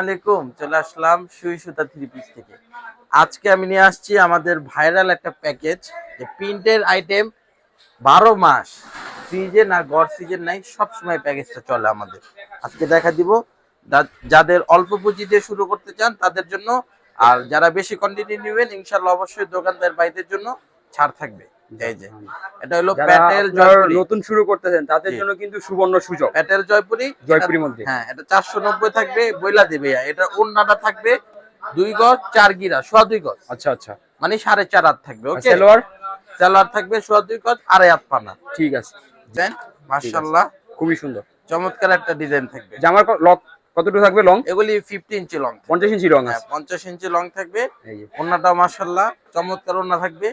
আলাইকুম, চলে আসলাম সুই সুতা থ্রি পিস থেকে। আজকে আমি নিয়ে আসছি আমাদের ভাইরাল একটা প্যাকেজ, যে প্রিন্টের আইটেম বারো মাস সিজন আর গড় সিজন নাই, সবসময় প্যাকেজটা চলে আমাদের। আজকে দেখা দিব যাদের অল্প পুঁজি দিয়ে শুরু করতে চান তাদের জন্য, আর যারা বেশি কোয়ান্টিটি নেবেন ইনশাল্লাহ অবশ্যই দোকানদার ভাইদের জন্য ছাড় থাকবে। এই যে। এটা হলো প্যাটেল জয়পুরি। নতুন শুরু করতেছেন তাদের জন্য কিন্তু সুবর্ণ সুযোগ। প্যাটেল জয়পুরি জয়পুরির মধ্যে হ্যাঁ এটা থাকবে বইলা দেবে এটা থাকবে দুই গজ চার গিরা সোয়া দুই গজ। আচ্ছা আচ্ছা। মানে সাড়ে চার হাত থাকবে ওকে? সালোয়ার? সালোয়ার থাকবে সোয়া দুই গজ আড়াই হাত পানা। ঠিক আছে। দেন খুবই সুন্দর। চমৎকার একটা ডিজাইন থাকবে। জামার লক কতটুকু থাকবে লং? এগুলি ফিফটি ইঞ্চি লং পঞ্চাশ ইঞ্চি রং হ্যাঁ আছে পঞ্চাশ ইঞ্চি লং থাকবে। ওনাটা মাশাল্লাহ চমৎকার ওনা থাকবে।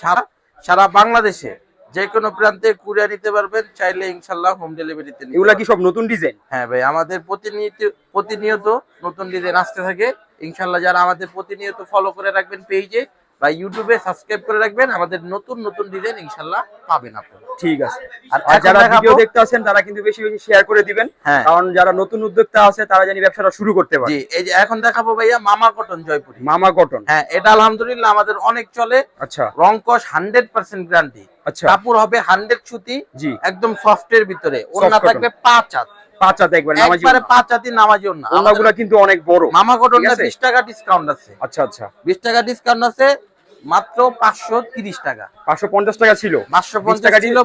সারা সারা বাংলাদেশে যে কোনো প্রান্তে কুরিয়া নিতে পারবেন চাইলে ইনশাল্লাহ হোম ডেলিভারিতে এগুলা কি সব নতুন ডিজাইন হ্যাঁ ভাই আমাদের প্রতিনিয়ত প্রতিনিয়ত নতুন ডিজাইন আসতে থাকে। ইনশাল্লাহ যারা আমাদের প্রতিনিয়ত ফলো করে রাখবেন পেজে বা ইউটিউবে সাবস্ক্রাইব করে রাখবেন। আমাদের নতুন নতুন ডিজাইন ইনশাল্লাহ পাবেন আপনারা ঠিক আছে। আর যারা ভিডিও দেখতে আছেন তারা কিন্তু বেশি বেশি শেয়ার করে দিবেন। হ্যাঁ। কারণ যারা নতুন উদ্যোক্তা আছে তারা জানি ব্যবসাটা শুরু করতে পারে। জি এই যে এখন দেখাবো ভাইয়া মামা কটন জয়পুরি। মামা কটন হ্যাঁ এটা আলহামদুলিল্লাহ আমাদের অনেক চলে। আচ্ছা। রংকশ হান্ড্রেড পার্সেন্ট গ্যারান্টি আচ্ছা। কাপড় হবে হান্ড্রেড সুতি জি। একদম সফটের ভিতরে। ওন্না cotton। থাকবে পাঁচ হাত। পাঁচ হাতে একবার নামাজি একবারে পাঁচ হাতি নামাজি ওন্না ওনাগুলা কিন্তু অনেক বড়। মামা কটনটা ঠিক আছে? বিশ টাকা ডিসকাউন্ট আছে। আচ্ছা আচ্ছা। বিশ টাকা ডিসকাউন্ট আছে। মাত্র পাঁচশো তিরিশ টাকা। পাঁচশো পঞ্চাশ টাকা ছিল। পাঁচশো পঞ্চাশ ছিল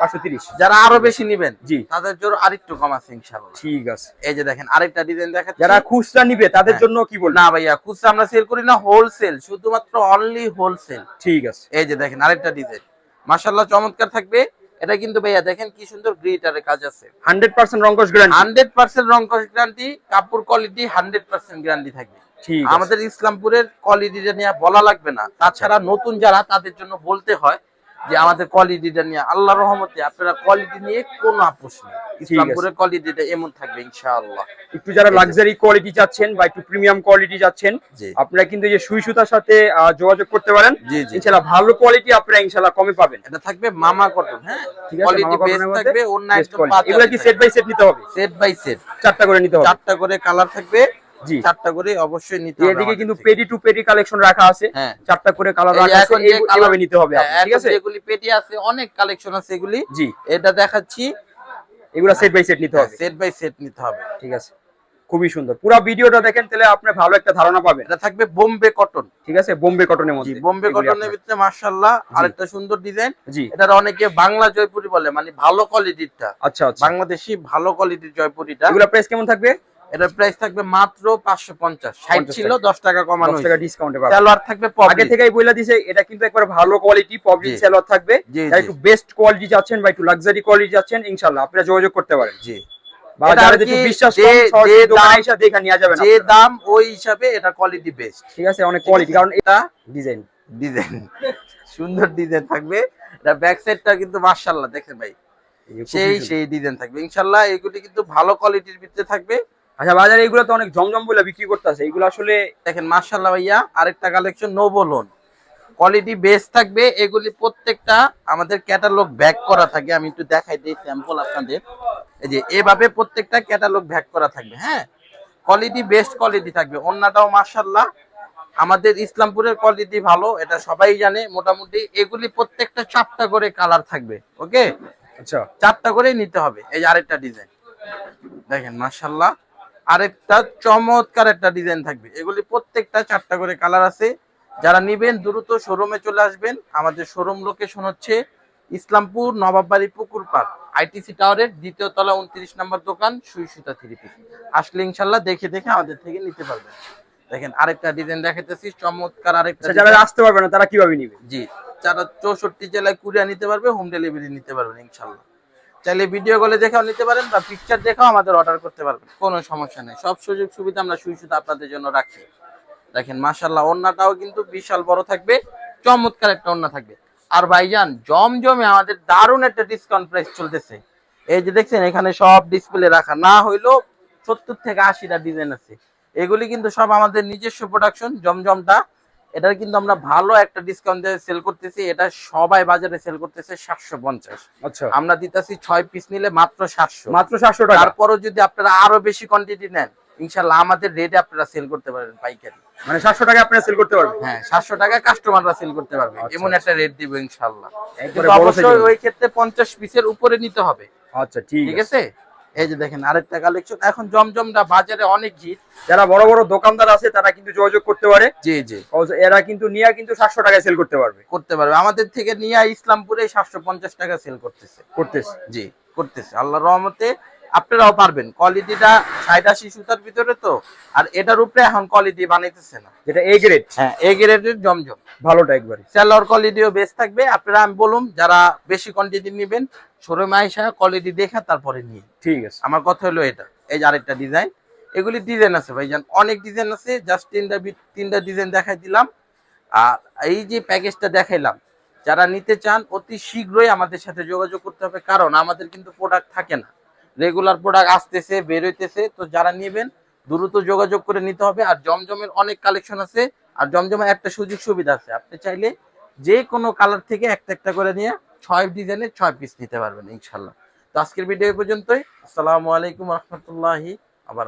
পাঁচশো তিরিশ। যারা আরও বেশি নিবেন জি। তাদের জন্য আরেকটু কম আছে ইনশাল্লাহ ঠিক আছে। এই যে দেখেন আরেকটা ডিজাইন যারা খুচরা নিবে তাদের হ্যাঁ। জন্য কি বলবেন না ভাইয়া খুচরা আমরা সেল করি না হোলসেল শুধুমাত্র অনলি হোলসেল ঠিক আছে। এই যে দেখেন আরেকটা ডিজাইন মাশাল্লাহ চমৎকার থাকবে। এটা কিন্তু ভাইয়া দেখেন কি সুন্দর গ্রিটারের কাজ আছে। হান্ড্রেড পার্সেন্ট রঙ্কশ গ্যারান্টি হান্ড্রেড পার্সেন্ট রং গ্যারান্টি কাপড় কোয়ালিটি হান্ড্রেড পার্সেন্ট গ্যারান্টি থাকবে। আমাদের ইসলামপুরের কোয়ালিটিটা নিয়ে বলা লাগবে না। তাছাড়া নতুন যারা তাদের জন্য বলতে হয় যে আমাদের কোয়ালিটিটা নিয়ে আল্লাহ রহমতে আপনারা কোয়ালিটি নিয়ে কোনো আপোষ নেই। ইসলামপুরের কোয়ালিটিটা এমন থাকবে ইনশাআল্লাহ। একটু যারা লাক্সারি কোয়ালিটি চাচ্ছেন বা একটু প্রিমিয়াম কোয়ালিটি চাচ্ছেন আপনারা কিন্তু যে সুই সুতার সাথে যোগাযোগ করতে পারেন। জি ভালো কোয়ালিটি আপনারা ইনশাল্লাহ কমে পাবেন। এটা থাকবে মামা কটন হ্যাঁ? কোয়ালিটি মধ্যে থাকবে অন্য একদম এগুলা কি সেট বাই সেট নিতে হবে? সেট বাই সেট চারটা করে নিতে হবে। চারটা করে কালার থাকবে। চারটা করে অবশ্যই নিতে হবে এদিকে কিন্তু পেডি টু পেডি কালেকশন রাখা আছে। হ্যাঁ। চারটা করে কালার রাখা আছে এইভাবে নিতে হবে হ্যাঁ, ঠিক আছে? পেটি আছে অনেক কালেকশন আছে এগুলি। জি। এটা দেখাচ্ছি। এগুলা সেট বাই সেট নিতে হবে। সেট বাই সেট নিতে হবে। ঠিক আছে। খুবই সুন্দর। পুরো ভিডিওটা দেখেন তাহলে আপনি ভালো একটা ধারণা পাবেন। এটা থাকবে বোম্বে কটন ঠিক আছে? বোম্বে কটনের মধ্যে। বোম্বে এগুলি কটনের ভিতরে মার্শাল্লাহ আরেকটা সুন্দর ডিজাইন জি। এটার অনেকে বাংলা জয়পুরি বলে মানে ভালো কোয়ালিটিরটা আচ্ছা আচ্ছা। বাংলাদেশি ভালো কোয়ালিটির জয়পুরিটা। এগুলা প্রাইস কেমন থাকবে? এটার প্রাইস থাকবে মাত্র পাঁচশো পঞ্চাশ। ষাট 50 ছিল দশ টাকা কমানো 10 টাকা ডিসকাউন্টে পাবেন সালোয়ার থাকবে আগে থেকেই দিছে এটা কিন্তু একবার ভালো কোয়ালিটি। থাকবে। যারা একটু বেস্ট কোয়ালিটি চাচ্ছেন বা একটু লাক্সারি কোয়ালিটি চাচ্ছেন ইনশাআল্লাহ আপনারা যোগাযোগ করতে পারেন। জি। যে- দাম- ওই হিসাবে এটা কোয়ালিটি বেস্ট ঠিক আছে অনেক কোয়ালিটি কারণ এটা ডিজাইন ডিজাইন সুন্দর ডিজাইন থাকবে। এটা ব্যাক সাইডটা কিন্তু দেখেন ভাই। সেই সেই ডিজাইন থাকবে। ইনশাল্লাহ এগুলি কিন্তু ভালো কোয়ালিটির ভিতরে থাকবে। আচ্ছা বাজারে এগুলো তো অনেক জমজম বলে বিক্রি করতেছে। এগুলো আসলে দেখেন মার্শাল্লাহ ভাইয়া আরেকটা কালেকশন নোবো লোন কোয়ালিটি বেস থাকবে এগুলি প্রত্যেকটা আমাদের ক্যাটালগ ব্যাক করা থাকে। আমি একটু দেখাই দিই স্যাম্পল আপনাদের। এই যে এভাবে প্রত্যেকটা ক্যাটালগ ব্যাক করা থাকবে হ্যাঁ? কোয়ালিটি বেস্ট কোয়ালিটি থাকবে। অন্যটাও মার্শাল্লাহ আমাদের ইসলামপুরের কোয়ালিটি ভালো এটা সবাই জানে। মোটামুটি এগুলি প্রত্যেকটা চারটা করে কালার থাকবে ওকে আচ্ছা। চারটা করেই নিতে হবে। এই আরেকটা ডিজাইন দেখেন মার্শাল্লাহ আরেকটা চমৎকার একটা ডিজাইন থাকবে। এগুলি প্রত্যেকটা চারটা করে কালার আছে। যারা নিবেন দ্রুত শোরুমে চলে আসবেন। আমাদের শোরুম লোকেশন হচ্ছে ইসলামপুর নবাববাড়ি পুকুর পার্ক আইটিসি টাওয়ারের দ্বিতীয় তলা উনত্রিশ নম্বর দোকান সুই সুতা থ্রি পিস। আসলে ইনশাল্লাহ দেখে দেখে আমাদের থেকে নিতে পারবেন। দেখেন আরেকটা ডিজাইন দেখাতেছি চমৎকার আরেকটা আচ্ছা যারা আসতে পারবে না তারা কীভাবে নিবে? জি যারা চৌষট্টি জেলায় কুরিয়া নিতে পারবে হোম ডেলিভারি নিতে পারবেন ইনশাল্লাহ। চাইলে ভিডিও কলে দেখাও নিতে পারেন বা পিকচার দেখাও আমাদের অর্ডার করতে পারবেন। কোনো সমস্যা নেই। সব সুযোগ সুবিধা আমরা সুই সুতা আপনাদের জন্য রাখি দেখেন মাশাল্লাহ ওন্নাটাও কিন্তু বিশাল বড় থাকবে। চমৎকার একটা ওন্না থাকবে। আর ভাইজান, জমজমে আমাদের দারুণ একটা ডিসকাউন্ট প্রাইস চলতেছে। এই যে দেখছেন, এখানে সব ডিসপ্লে রাখা। না হইলেও সত্তর থেকে আশিটা ডিজাইন আছে। এগুলি কিন্তু সব আমাদের নিজস্ব প্রোডাকশন জমজমটা এটার কিন্তু আমরা ভালো একটা ডিসকাউন্ট দিয়ে সেল করতেছি এটা সবাই বাজারে সেল করতেছে সাতশো পঞ্চাশ। আচ্ছা। আমরা দিতেছি ছয় পিস নিলে মাত্র সাতশো। মাত্র সাতশো টাকা। তারপরও যদি আপনারা আরও বেশি কোয়ান্টিটি নেন ইনশাল্লাহ আমাদের রেটে আপনারা সেল করতে পারবেন পাইকারি। মানে সাতশো টাকা আপনারা সেল করতে পারবেন? হ্যাঁ সাতশো টাকা কাস্টমাররা সেল করতে পারবে। আচ্ছা, এমন একটা রেট দিব ইনশাল্লাহ অবশ্যই ওই ক্ষেত্রে পঞ্চাশ পিসের উপরে নিতে হবে। আচ্ছা ঠিক আছে? এই যে দেখেন আরেকটা কালেকশন এখন জমজমটা বাজারে অনেক হিট যারা বড় বড় দোকানদার আছে তারা কিন্তু যোগাযোগ করতে পারে। জি জি। এরা কিন্তু নিয়ে কিন্তু সাতশো টাকায় সেল করতে পারবে। করতে পারবে। আমাদের থেকে নিয়ে ইসলামপুরে সাতশো পঞ্চাশ টাকা সেল করতেছে। করতেছে। জি করতেছে। আল্লাহ রহমতে আপনারাও পারবেন। কোয়ালিটিটা ষাট আশি সুতার ভিতরে তো আর এটার উপরে এখন কোয়ালিটি বানাইতেছে না। যেটা এ গ্রেড হ্যাঁ এ গ্রেডের জমজম। ভালোটা একবারে। সেলর কোয়ালিটিও বেশ থাকবে। আপনারা আমি বলুন যারা বেশি কোয়ান্টিটি নেবেন শোরুমে আইসা কোয়ালিটি দেখা তারপরে নিয়ে। ঠিক আছে। আমার কথা হলো এটা। এই যে আরেকটা ডিজাইন এগুলি ডিজাইন আছে ভাইজান। অনেক ডিজাইন আছে। জাস্ট তিনটা তিনটা ডিজাইন দেখাই দিলাম। আর এই যে প্যাকেজটা দেখাইলাম যারা নিতে চান অতি শীঘ্রই আমাদের সাথে যোগাযোগ করতে হবে। কারণ আমাদের কিন্তু প্রোডাক্ট থাকে না। রেগুলার প্রোডাক্ট আসতেছে, বের হইতেছে। তো যারা নেবেন, দ্রুত যোগাযোগ করে নিতে হবে। আর জমজমের অনেক কালেকশন আছে। আর জমজমের একটা সুযোগ সুবিধা আছে। আপনি চাইলে যে কোনো কালার থেকে একটা একটা করে নিয়ে ছয় ডিজাইনের ছয় পিস নিতে পারবেন ইনশাল্লাহ তো আজকের ভিডিও পর্যন্তই। আসসালামু আলাইকুম রহমতুল্লাহি আবার